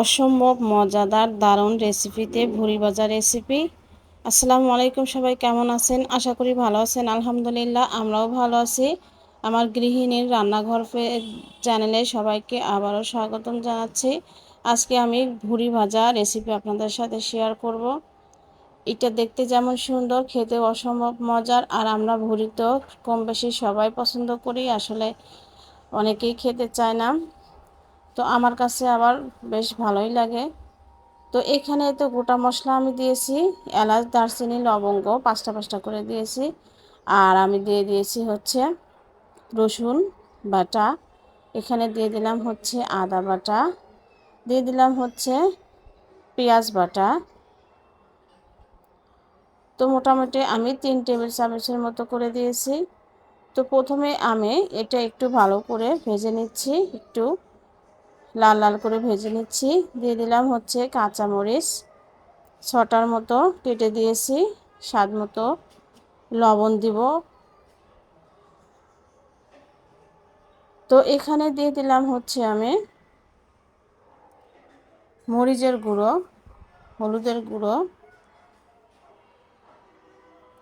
অসম্ভব মজাদার দারুণ রেসিপিতে ভুড়ি ভাজা রেসিপি আসসালামু আলাইকুম সবাই, কেমন আছেন? আশা করি ভালো আছেন। আলহামদুলিল্লাহ, আমরাও ভালো আছি। আমার গৃহিণীর রান্নাঘর চ্যানেলে সবাইকে আবারও স্বাগতম জানাচ্ছি। আজকে আমি ভুড়ি ভাজা রেসিপি আপনাদের সাথে শেয়ার করব। এটা দেখতে যেমন সুন্দর খেতে অসম্ভব মজার, আর আমরা ভুড়ি তো কম বেশি সবাই পছন্দ করি। আসলে অনেকেই খেতে চায় না। তো আমার কাছে আবার বেশ ভালোই লাগে। তো এখানে তো গোটা মশলা আমি দিয়েছি, এলাচ, দারচিনি, লবঙ্গ পাঁচটা পাঁচটা করে দিয়েছি। আর আমি দিয়ে দিয়েছি হচ্ছে রসুন বাটা। এখানে দিয়ে দিলাম হচ্ছে আদা বাটা। দিয়ে দিলাম হচ্ছে পেঁয়াজ বাটা। তো মোটামুটি আমি তিন টেবিল চামচের মতো করে দিয়েছি। তো প্রথমে আমি এটা একটু ভালো করে ভেজে নিচ্ছি, একটু লাল লাল করে ভেজে নিচ্ছি। দিয়ে দিলাম হচ্ছে কাঁচামরিচ। ছটার মতো কেটে দিয়েছি। স্বাদ মতো লবণ দিব। তো এখানে দিয়ে দিলাম হচ্ছে আমি মরিচের গুঁড়ো, হলুদের গুঁড়ো।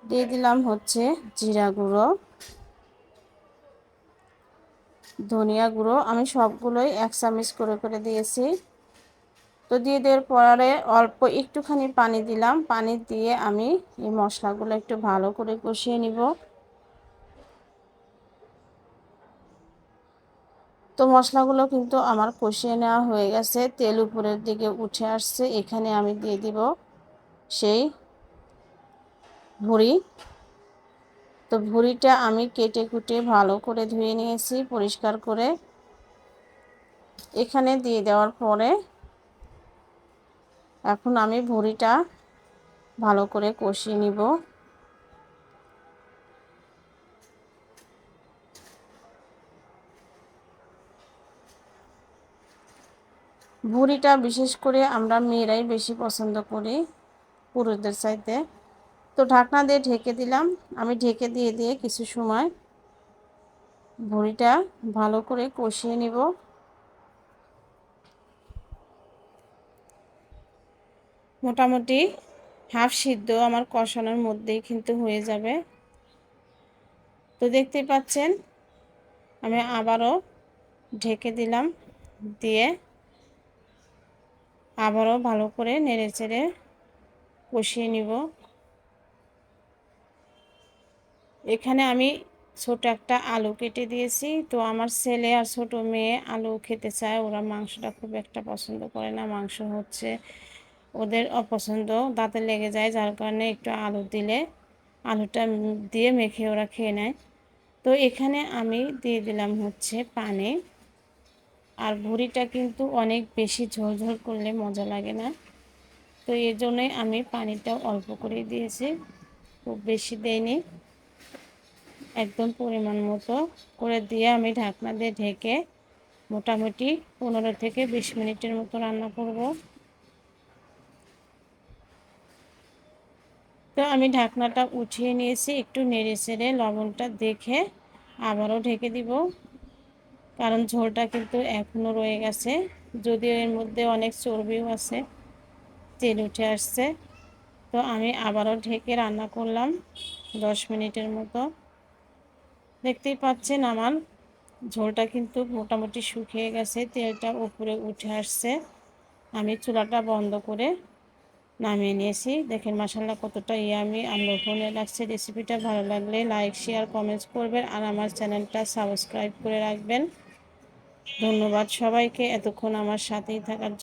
দিয়ে দিলাম হচ্ছে জিরা গুঁড়ো। ধনিয়া গুঁড়ো আমি সবগুলোই এক চামচ করে করে দিয়েছি। তো দিয়ে দেওয়ার পরে অল্প একটুখানি পানি দিলাম। পানি দিয়ে আমি এই মশলাগুলো একটু ভালো করে কষিয়ে নিব। তো মশলাগুলো কিন্তু আমার কষিয়ে নেওয়া হয়ে গেছে। তেল উপরের দিকে উঠে আসছে। এখানে আমি দিয়ে দিব সেই ভুড়ি। তো ভুড়িটা আমি কেটে কুটে ভালো করে ধুয়ে নিয়েছি, পরিষ্কার করে। এখানে দিয়ে দেওয়ার পরে এখন আমি ভুড়িটা ভালো করে কষিয়ে নিব। ভুড়িটা বিশেষ করে আমরা মেয়েরাই বেশি পছন্দ করি পুরুষদের চাইতে। তো ঢাকনা দিয়ে ঢেকে দিলাম। আমি ঢেকে দিয়ে দিয়ে কিছু সময় ভুড়িটা ভালো করে কষিয়ে নিব। মোটামুটি হাফ সিদ্ধ আমার কষানোর মধ্যেই কিন্তু হয়ে যাবে। তো দেখতেই পাচ্ছেন, আমি আবারও ঢেকে দিলাম দিয়ে আবারও ভালো করে নেড়ে চেড়ে কষিয়ে নিব। এখানে আমি ছোট একটা আলু কেটে দিয়েছি। তো আমার ছেলে আর ছোট মেয়ে আলু খেতে চায়। ওরা মাংসটা খুব একটা পছন্দ করে না। মাংস হচ্ছে ওদের অপছন্দ। দাঁতে লেগে যায়, যার কারণে একটু আলু দিলে আলুটা দিয়ে মেখে ওরা খেয়ে নেয়। তো এখানে আমি দিয়ে দিলাম হচ্ছে পানি। আর ভুড়িটা কিন্তু অনেক বেশি ঝোল ঝোল করলে মজা লাগে না। তো এই জন্যই আমি পানিটা অল্প করে দিয়েছি। খুব বেশি দেয়নি একদম পরিমাণ মতো করে দিয়ে আমি ঢাকনা দিয়ে ঢেকে মোটামুটি পনেরো থেকে বিশ মিনিটের মতো রান্না করব। তো আমি ঢাকনাটা উঠিয়ে নিয়েছি, একটু নেড়ে চেড়ে লবণটা দেখে আবারও ঢেকে দিব। কারণ ঝোলটা কিন্তু এখনও রয়ে গেছে, যদিও এর মধ্যে অনেক চর্বিও আছে, তেল উঠে আসছে। তো আমি আবারও ঢেকে রান্না করলাম দশ মিনিটের মতো। দেখতেই পাচ্ছেন আমার ঝোলটা কিন্তু মোটামুটি শুকিয়ে গেছে, তেলটা উপরে উঠে আসছে। আমি চুলাটা বন্ধ করে নামিয়ে নিয়েছি। দেখেন মশালা কতটা ইয়ামি আমার ফোনে লাগছে রেসিপিটা ভালো লাগলে লাইক, শেয়ার, কমেন্টস করবেন আর আমার চ্যানেলটা সাবস্ক্রাইব করে রাখবেন। ধন্যবাদ সবাইকে। এতক্ষণ আমার সাথেই থাকার